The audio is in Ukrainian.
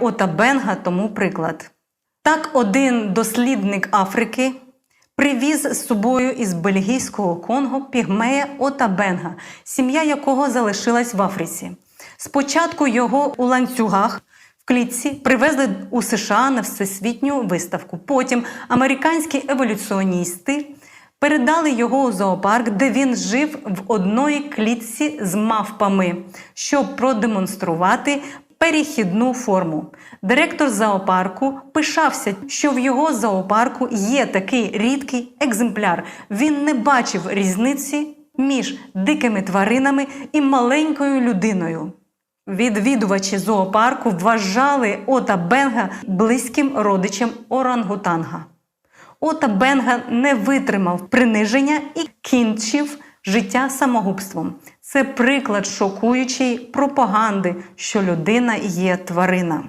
Ота Бенга тому приклад. Так, один дослідник Африки привіз з собою із бельгійського Конго пігмея Ота Бенга, сім'я якого залишилась в Африці. Спочатку його у ланцюгах в клітці привезли у США на всесвітню виставку. Потім американські еволюціоністи передали його у зоопарк, де він жив в одної клітці з мавпами, щоб продемонструвати перехідну форму. Директор зоопарку пишався, що в його зоопарку є такий рідкий екземпляр. Він не бачив різниці між дикими тваринами і маленькою людиною. Відвідувачі зоопарку вважали Ота Бенга близьким родичем орангутанга. Ота Бенга не витримав приниження і кінчив життя самогубством. Це приклад шокуючої пропаганди, що людина є тварина.